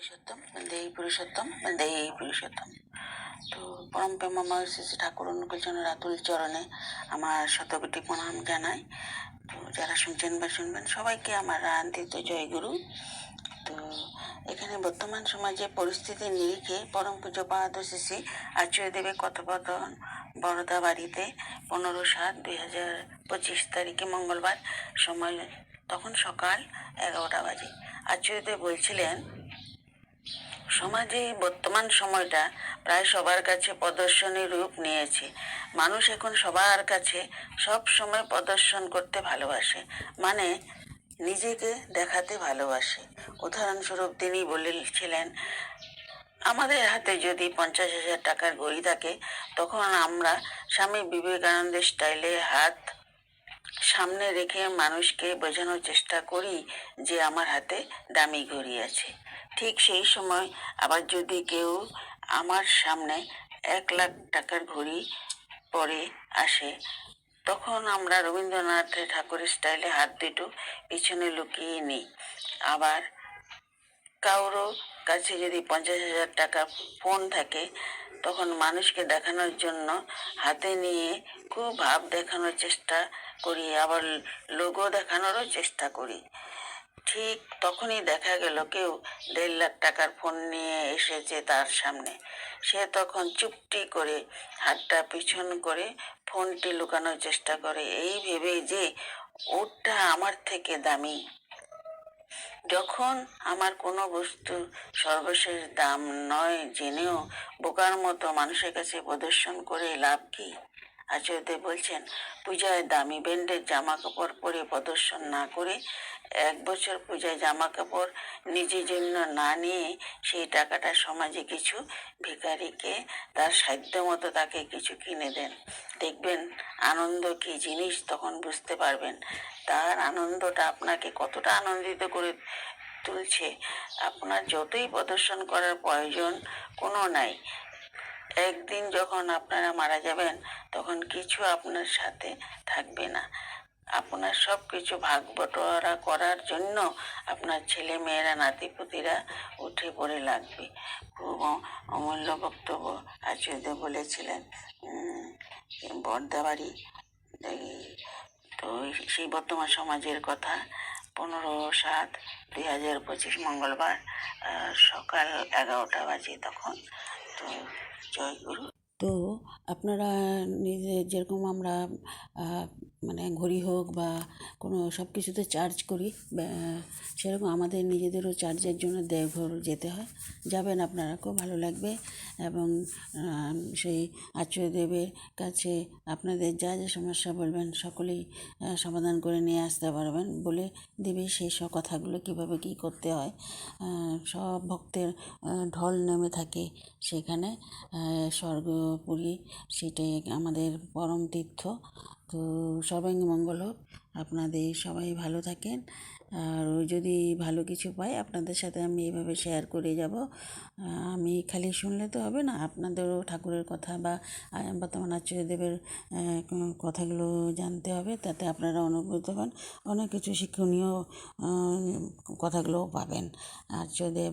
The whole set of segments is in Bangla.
পুরুষোত্তম দেই পুরুষোত্তম দেই পুরুষোত্তম। তো পরম প্রেমময় শ্রী শ্রী ঠাকুর অনুকূলচন্দ্র রাতুল চরণে আমার শতকোটি প্রণাম জানাই। তো যারা শুনছেন বা শুনবেন, সবাইকে আমার আন্তরিক জয়গুরু তো এখানে বর্তমান সমাজে পরিস্থিতি নিরিখে পরম পুজো পাদ শ্রী আচার্য দেবের কথোপকথন বড়দা বাড়িতে পনেরো সাত দুই হাজার পঁচিশ তারিখে মঙ্গলবার সময়, তখন সকাল এগারোটা বাজে। আচার্যদেব বলছিলেন সমাজে বর্তমান সময়টা প্রায় সবার কাছে প্রদর্শনী রূপ নিয়েছে। মানুষ এখন সবার কাছে সব সময় প্রদর্শন করতে ভালোবাসে। মানে নিজেকে দেখাতে ভালোবাসে। উদাহরণস্বরূপ তিনি বলেছিলেন, আমাদের হাতে যদি পঞ্চাশ হাজার টাকার ঘড়ি থাকে, তখন আমরা স্বামী বিবেকানন্দের স্টাইলে হাত সামনে রেখে মানুষকে বোঝানোর চেষ্টা করি যে আমার হাতে দামি ঘড়ি আছে। ঠিক সেই সময় আবার যদি কেউ আমার সামনে এক লাখ টাকার ঘড়ি পরে আসে, তখন আমরা রবীন্দ্রনাথ ঠাকুরের স্টাইলে হাত দুটো পিছনে লুকিয়ে নিই। আবার কারও কাছে যদি পঞ্চাশ হাজার টাকা ফোন থাকে, তখন মানুষকে দেখানোর জন্য হাতে নিয়ে খুব ভাব দেখানোর চেষ্টা করি, আবার লোগো দেখানোরও চেষ্টা করি। ঠিক তখনই দেখা গেল কেউ দেড় লাখ টাকার ফোন নিয়ে এসেছে তার সামনে। সে তখন চুপটি করে হাতটা পিছন করে ফোনটি লুকানোর চেষ্টা করে। এই ভেবে যে ওটা আমার থেকে দামি। যখন আমার কোনো বস্তু সর্বশেষ দাম নয় জেনেও বোকার মতো মানুষের কাছে প্রদর্শন করে লাভ কি? আচার্যদেব বলছেন, পূজায় দামি ব্র্যান্ডের জামা কাপড় পরে প্রদর্শন না করে এক বছর পূজায় জামা কাপড় নিজের জন্য না নিয়ে সেই টাকাটা সমাজে কিছু ভিখারিকে তার সাধ্য মতো তাকে কিছু কিনে দেন। দেখবেন আনন্দ কি জিনিস তখন বুঝতে পারবেন। তার আনন্দটা আপনাকে কতটা আনন্দিত করে তুলছে, আপনার যতই প্রদর্শন করার প্রয়োজন কোনো নাই। একদিন যখন আপনারা মারা যাবেন তখন কিছু আপনার সাথে থাকবে না। আপনার সব কিছু ভাগ বটোয়ারা করার জন্য আপনার ছেলে মেয়েরা, নাতিপুতিরা উঠে পড়ে লাগবে। খুব অমূল্য বক্তব্য আচার্য বলেছিলেন বর্দাবাড়ি। তো সেই বর্তমান সমাজের কথা, পনেরো সাত দুই হাজার পঁচিশ মঙ্গলবার সকাল এগারোটা বাজে তখন, তো জয় গুরু তো আপনারা নিজে যেরকম আমরা আহ, মানে ঘড়ি হোক বা কোনো সব কিছুতে চার্জ করি সেরকম আমাদের নিজেদেরও চার্জের জন্য দেওঘর যেতে হয়। যাবেন আপনারা, খুব ভালো লাগবে। এবং সেই আচার্যদেবের কাছে আপনাদের যা যা সমস্যা বলবেন, সকলেই সমাধান করে নিয়ে আসতে পারবেন বলে দেবে সেই সব কথাগুলো কীভাবে কী করতে হয়। সব ভক্তের ঢল নেমে থাকে সেখানে। স্বর্গপুরী সেটাই আমাদের পরম তীর্থ। তো সবাই মঙ্গল হোক। আপনাদের সবাই ভালো থাকেন। আর যদি ভালো কিছু পাই, আপনাদের সাথে আমি এইভাবে শেয়ার করে যাব। আমি খালি শুনলে তো হবে না, আপনাদেরও ঠাকুরের কথা বা বর্তমান আচার্যদেবের কথাগুলো জানতে হবে, তাতে আপনারা অনুভূত হন অনেক কিছু শিক্ষণীয় কথাগুলোও পাবেন। আচার্যদেব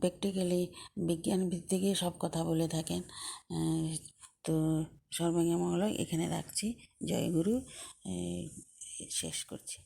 প্র্যাকটিক্যালি বিজ্ঞান ভিত্তিকই সব কথা বলে থাকেন। সর্বাঙ্গী মঙ্গল এখানে রাখছি। জয়গুরু শেষ করছি।